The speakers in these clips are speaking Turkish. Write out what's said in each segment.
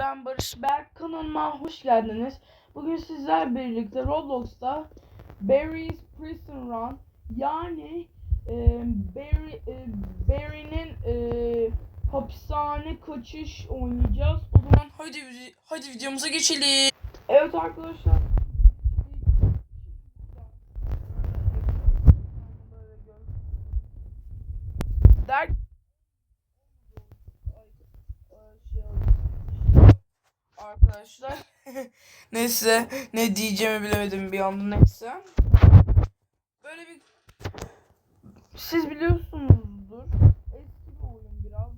ben Barış Berk. Kanalıma hoş geldiniz. Bugün sizler birlikte Roblox'ta Barry's Prison Run yani e, Barry, e, Barry'nin e, hapishane kaçış oynayacağız. O zaman hadi hadi videomuza geçelim. Evet arkadaşlar. Der arkadaşlar. neyse ne diyeceğimi bilemedim bir anda neyse. Böyle bir siz biliyorsunuzdur. Eski bir oyun biraz.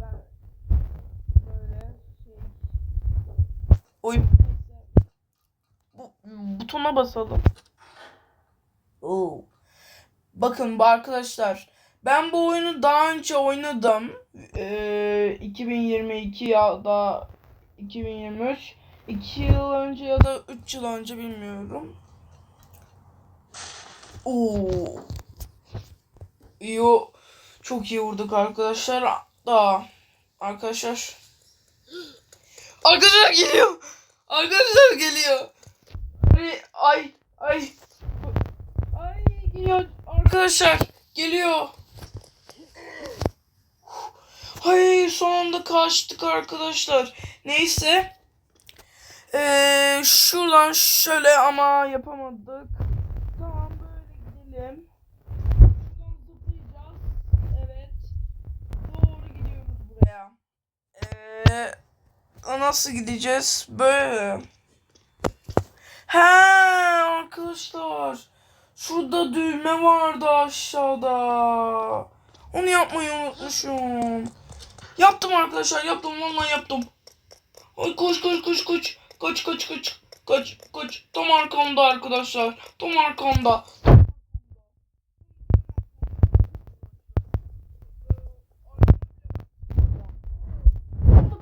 Ben böyle şey oyun. Bu butona basalım. Oo. Bakın bu arkadaşlar ben bu oyunu daha önce oynadım. Ee, 2022 ya da 2023. 2 yıl önce ya da 3 yıl önce bilmiyorum. Oo. İyi o- çok iyi vurduk arkadaşlar. Da arkadaşlar. Arkadaşlar geliyor. Arkadaşlar geliyor. Ay ay ay. Ay geliyor arkadaşlar. Geliyor. Hayır son anda kaçtık arkadaşlar. Neyse. Ee, şuradan şöyle ama yapamadık. Tamam böyle gidelim. Şuradan zıplayacağız. Evet. Doğru gidiyoruz buraya. Ee, nasıl gideceğiz? Böyle. He arkadaşlar. Şurada düğme vardı aşağıda. Onu yapmayı unutmuşum. Yaptım arkadaşlar yaptım vallahi yaptım. Ay koş koş koş koş. Kaç kaç kaç. Kaç kaç. Tam arkamda arkadaşlar. Tam arkamda.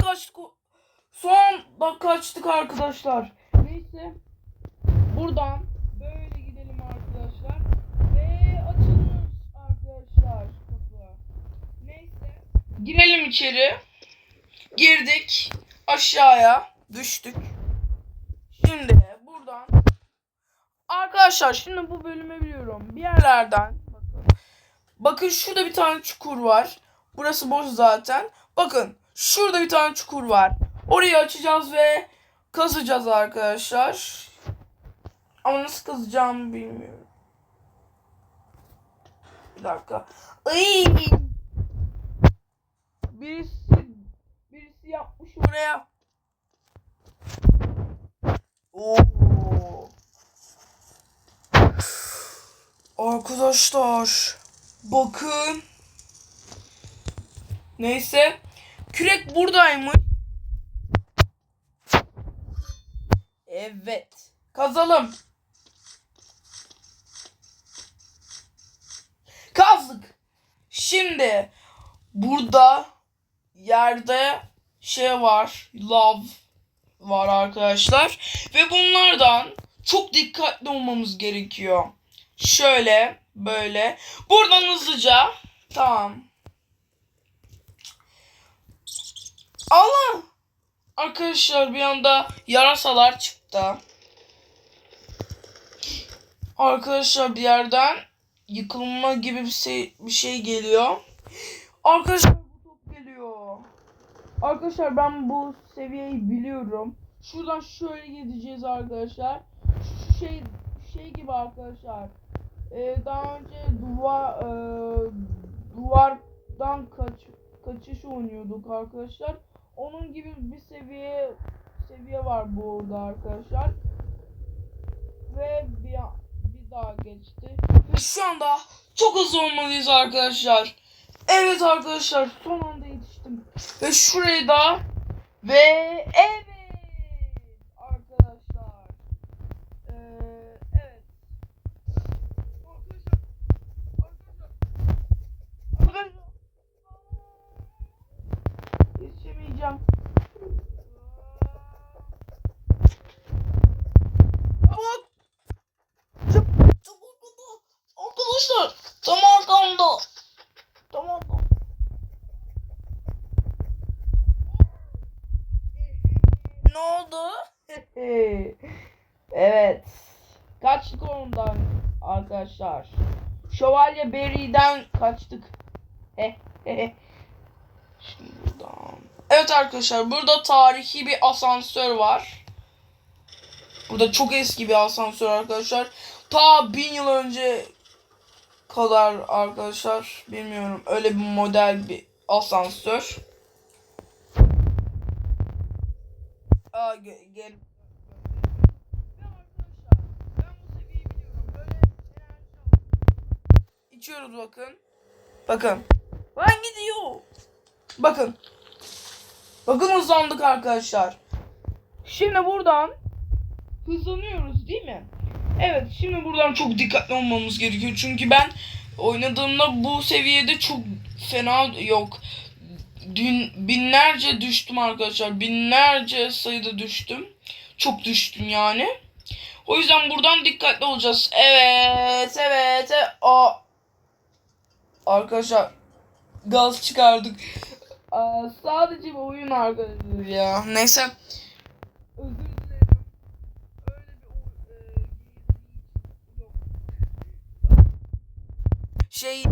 Kaçtık. Son da kaçtık arkadaşlar. Neyse. Buradan böyle gidelim arkadaşlar. Ve açılmış arkadaşlar kapı. Neyse. Girelim içeri. Girdik. Aşağıya düştük. Şimdi buradan Arkadaşlar şimdi bu bölümü biliyorum. Bir yerlerden bakın. Bakın şurada bir tane çukur var. Burası boş zaten. Bakın şurada bir tane çukur var. Orayı açacağız ve kazacağız arkadaşlar. Ama nasıl kazacağımı bilmiyorum. Bir dakika. Ay! Birisi birisi yapmış oraya. Oo. Arkadaşlar bakın. Neyse. Kürek buradaymış. Evet. Kazalım. Kazdık. Şimdi burada yerde şey var. Love var arkadaşlar. Ve bunlardan çok dikkatli olmamız gerekiyor. Şöyle böyle. Buradan hızlıca. Tamam. Allah. Arkadaşlar bir anda yarasalar çıktı. Arkadaşlar bir yerden yıkılma gibi bir şey, bir şey geliyor. Arkadaşlar. Arkadaşlar ben bu seviyeyi biliyorum. Şuradan şöyle gideceğiz arkadaşlar. Şu şey şey gibi arkadaşlar. Ee, daha önce duvar e, duvardan kaç kaçış oynuyorduk arkadaşlar. Onun gibi bir seviye seviye var burada arkadaşlar. Ve bir, bir daha geçti. Şu anda çok hızlı olmalıyız arkadaşlar. Evet arkadaşlar son anda. Ve şurayı da ve evet arkadaşlar. Ee, evet. Arkadaşlar. Arkadaşlar. Arkadaşlar. Çabuk. Arkadaşlar. Tam arkamda. Ne oldu? evet. Kaçtık ondan arkadaşlar. Şövalye Berry'den kaçtık. Şimdi buradan. Evet arkadaşlar burada tarihi bir asansör var. Burada çok eski bir asansör arkadaşlar. Ta bin yıl önce kadar arkadaşlar bilmiyorum öyle bir model bir asansör. Aa gel. gel. Ve arkadaşlar ben bu seviyeyi biliyorum. Enerji alıyoruz. İçiyoruz bakın. Bakın. Lan gidiyor. Bakın. Bakın hızlandık arkadaşlar. Şimdi buradan hızlanıyoruz değil mi? Evet şimdi buradan çok dikkatli olmamız gerekiyor. Çünkü ben oynadığımda bu seviyede çok fena yok. Dün binlerce düştüm arkadaşlar. Binlerce sayıda düştüm. Çok düştüm yani. O yüzden buradan dikkatli olacağız. Evet, evet. evet. Aa. Arkadaşlar gaz çıkardık. Aa, sadece bir oyun arkadaşlar ya. Neyse. Şey e,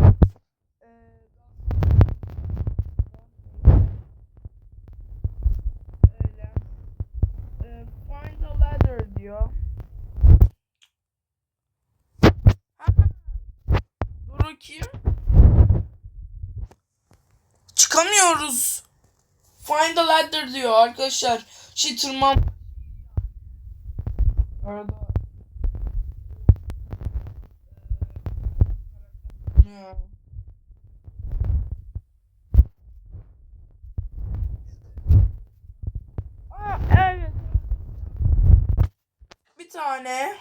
öyle. E, find a ladder diyor. Ha. Dur bakayım. Çıkamıyoruz. Find a ladder diyor arkadaşlar. Şey tırman. Arada. Ya. Aa, evet. Bir tane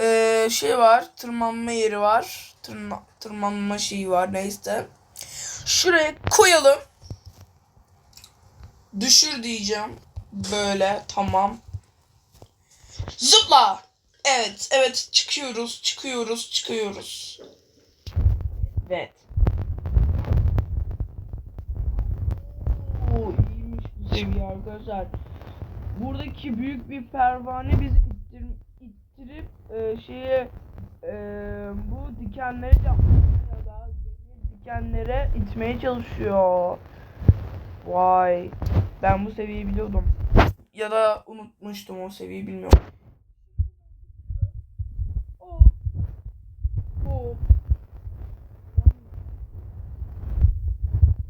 eee, şey var. Tırmanma yeri var. Tırna, tırmanma şeyi var neyse. Şuraya koyalım. Düşür diyeceğim. Böyle tamam. Zıpla. Evet, evet çıkıyoruz, çıkıyoruz, çıkıyoruz. Evet. Oo, iyiymiş bu seviye arkadaşlar. Buradaki büyük bir pervane bizi ittir, ittirip e, şeye e, bu dikenleri yapmaya ya da dikenlere itmeye çalışıyor. Vay. Ben bu seviyeyi biliyordum. Ya da unutmuştum o seviyeyi bilmiyorum.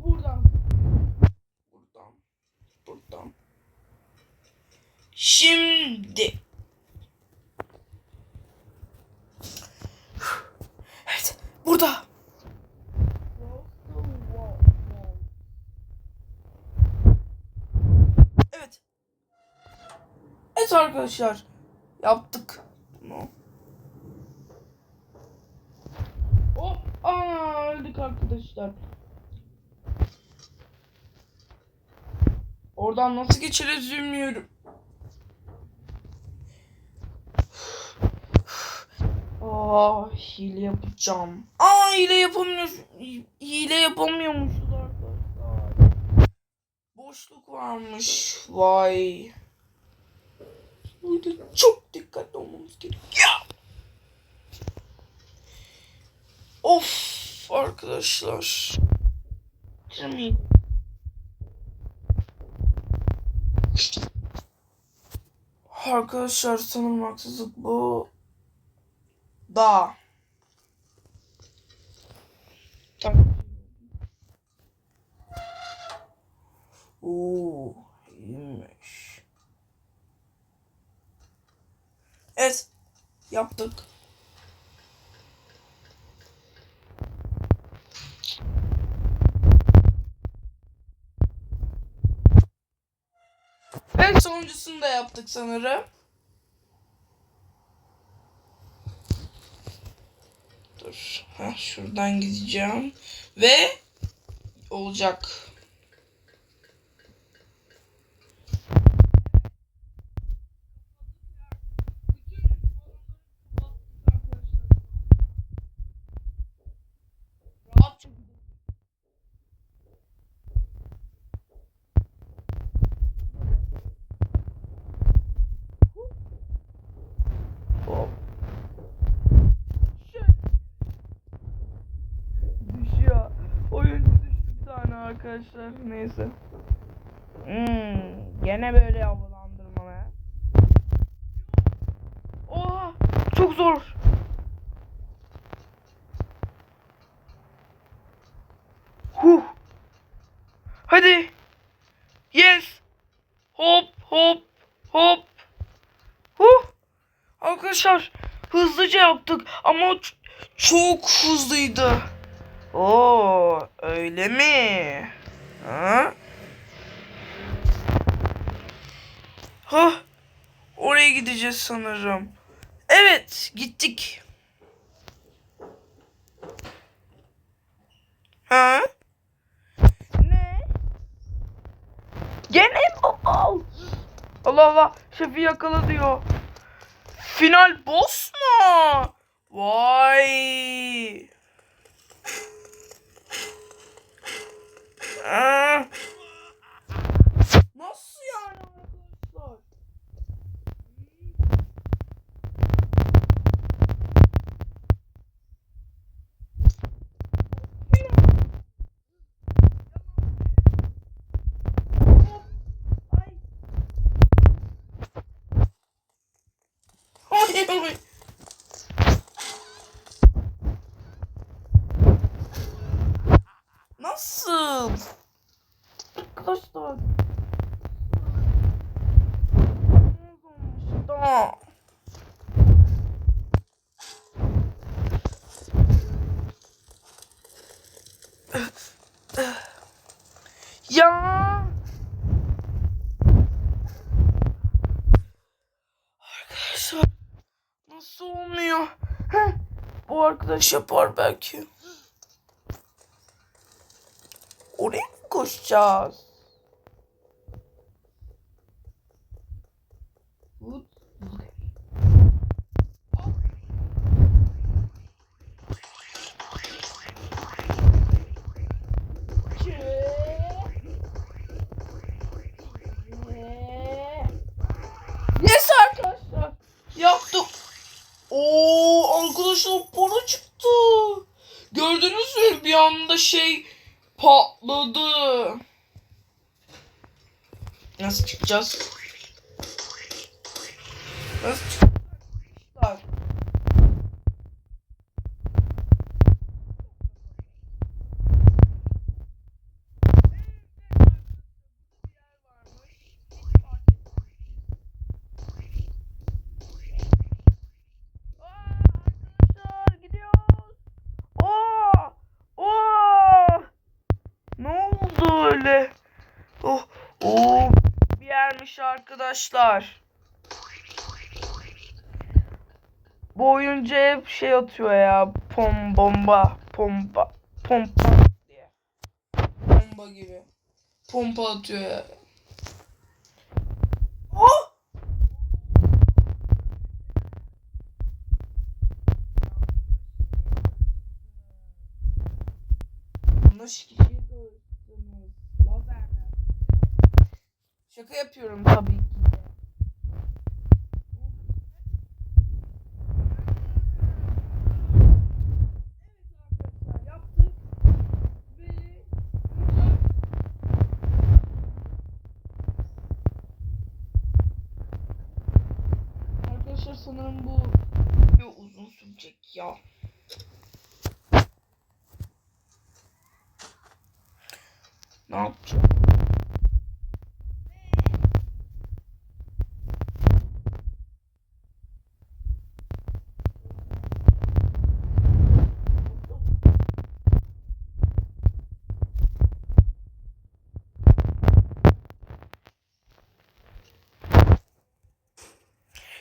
Buradan. Buradan. Buradan. Şimdi. Evet. Burada. Evet. Evet arkadaşlar. Yaptık. Bunu. Hop. Aa, öldük arkadaşlar. Oradan nasıl geçeriz bilmiyorum. Aa, hile yapacağım. Aa, hile yapamıyoruz. Hile yapamıyormuşuz arkadaşlar. Boşluk varmış. Vay. Burada çok dikkatli olmamız gerekiyor. Of arkadaşlar. Kırmayın. Arkadaşlar sanırım haksızlık bu. Da. Tamam. Oo, iyiymiş. Evet, yaptık. Evet, sonuncusunu da yaptık sanırım. Dur. Heh, şuradan gideceğim. Ve olacak. Arkadaşlar. Neyse. Hmm, gene böyle havalandırma ne? Oha! Çok zor. Huh. Hadi. Yes. Hop hop hop. Huh. Arkadaşlar hızlıca yaptık ama çok hızlıydı. Oo, öyle mi? Ha? Ha? Oraya gideceğiz sanırım. Evet, gittik. Ha? Ne? Gene? Allah Allah, şefi yakala diyor. Final boss mu? Vay. ah. Arkadaş yapar belki. Oraya mı koşacağız? Yes anda şey patladı. Nasıl çıkacağız? Nasıl çıkacağız? Arkadaşlar gidiyoruz. Oo! Oo! Ne oldu öyle? Oh, oh, bir yermiş arkadaşlar. Bu oyuncu hep şey atıyor ya. Pom bomba, pompa, pompa diye. Bomba gibi. Pompa atıyor ya. Oh! Yanlış. Lazerle. Şaka yapıyorum tabii de. Evet arkadaşlar yaptık. Ve Arkadaşlar sanırım bu bir uzun sürecek ya. Ne yapacağım?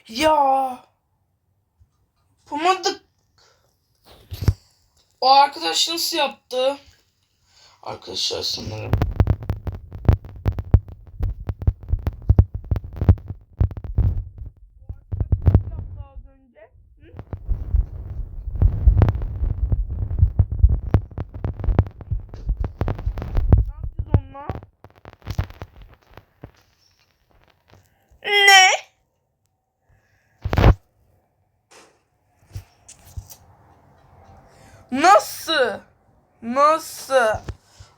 Ya. Yapamadık. O arkadaş nasıl yaptı? Arkadaşlar sanırım. yaptı az önce? Hı? Ne yapacağız onunla? Ne? Nasıl? Nasıl?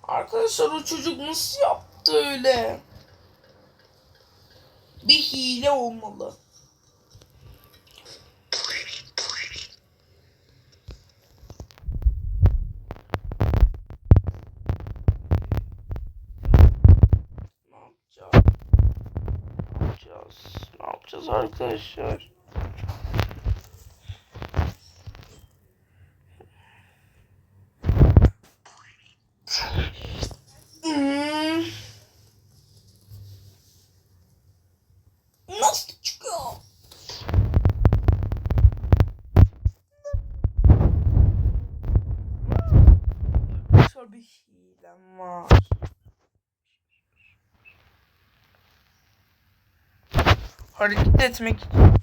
Arkadaşlar o çocuk nasıl yaptı öyle? Bir hile olmalı. Ne yapacağız? Ne yapacağız? Arkadaşlar? Hmm. Nasıl çıkıyor? Şöyle bir hilem var. Hareket etmek için.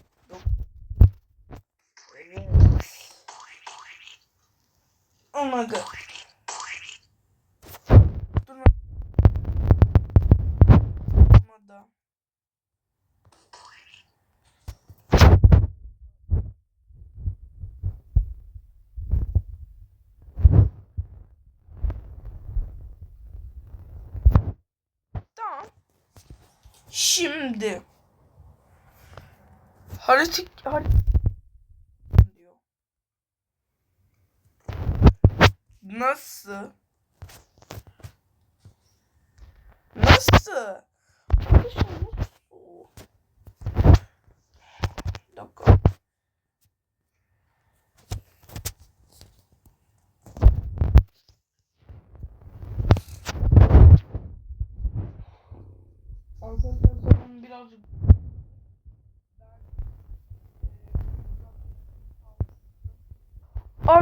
Oh my god. Durma. Durmadı. Tamam. Şimdi harita harita diyor. Nasıl? Nasıl? Dakika. Arkadaşlar birazcık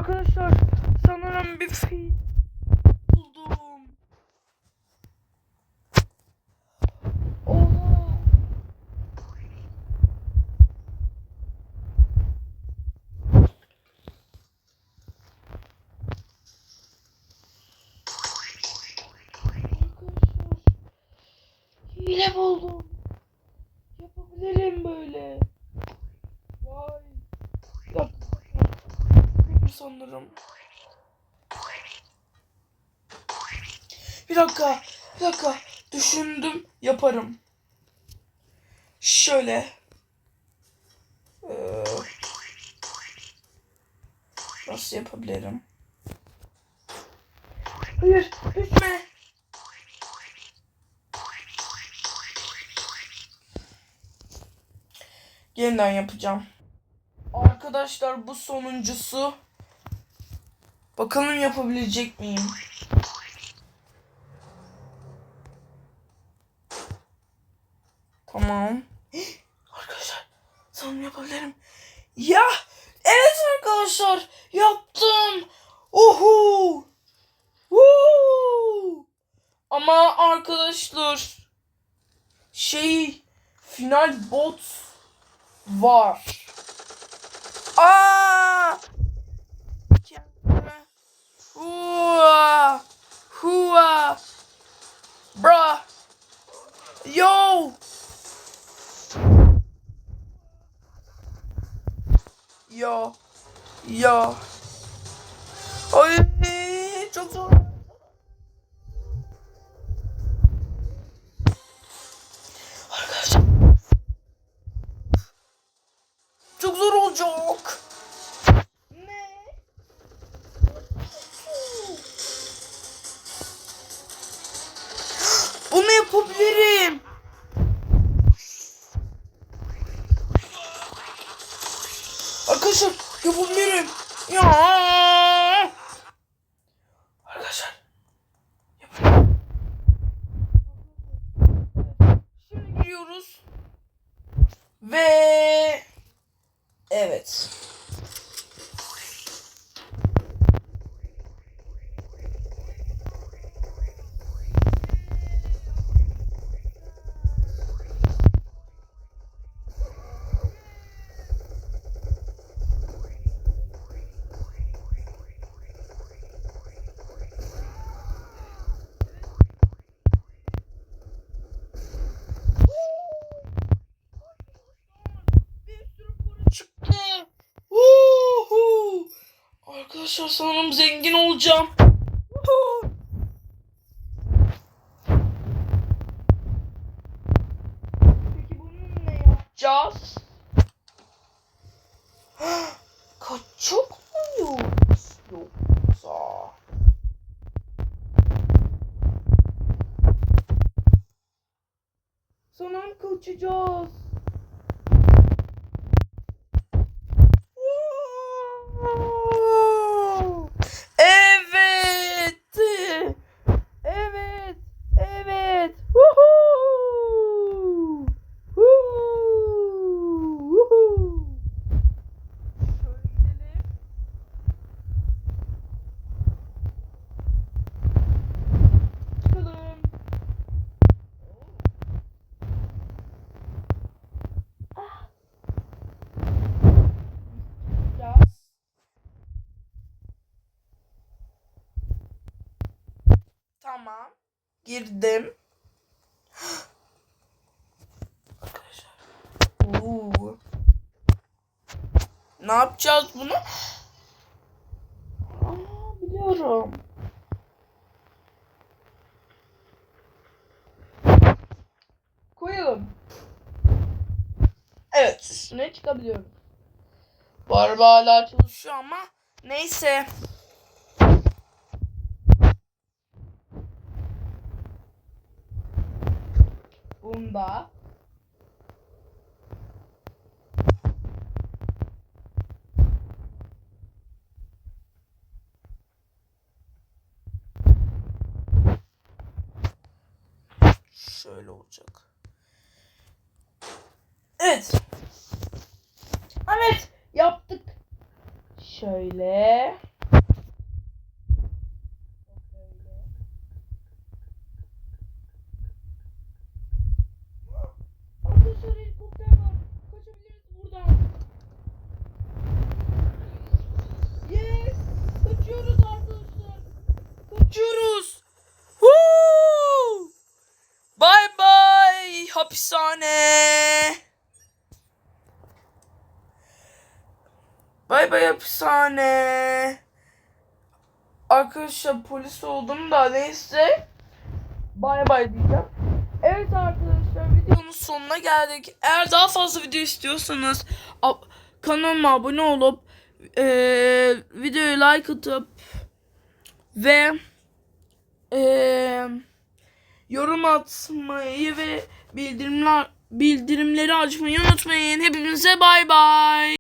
Arkadaşlar sanırım bir şey buldum. Oha. Arkadaşlar hile buldum. Yapabilirim böyle. Vay. Bir dakika. Bu sanırım. Bir dakika. Bir dakika. Düşündüm. Yaparım. Şöyle. Ee, nasıl yapabilirim? Hayır. Düşme. Yeniden yapacağım. Arkadaşlar bu sonuncusu. Bakalım yapabilecek miyim? Tamam. Arkadaşlar sanırım yapabilirim. Ya evet arkadaşlar yaptım. Uhu. Uhu. Ama arkadaşlar şey final bot var. Aa! Hooah! Hooah! Bruh! Yo! Yo! Yo! Oh, Giriyoruz. Ve evet. Arkadaşlar sanırım zengin olacağım. Peki bununla ne yapacağız? Kaçak mı yiyoruz yoksa? Sanırım kaçacağız. Girdim. Arkadaşlar. Oo. Ne yapacağız bunu? Aa, biliyorum. Koyalım. Evet, üstüne çıkabiliyorum. Bu araba hala çalışıyor ama neyse. Bunda. Şöyle olacak. Evet. Evet. Yaptık. Şöyle. Böyle. Arkadaşlar helikopter var. Kaçabiliriz buradan. Yes. Kaçıyoruz arkadaşlar. Kaçıyoruz. Woo! Bye bye hapishane. Bye hapishane. Arkadaşlar polis oldum da neyse. Bye bye diyeceğim. Evet arkadaşlar videonun sonuna geldik. Eğer daha fazla video istiyorsanız kanalıma abone olup eee videoyu like atıp ve eee yorum atmayı ve bildirimler bildirimleri açmayı unutmayın. Hepinize bay bay.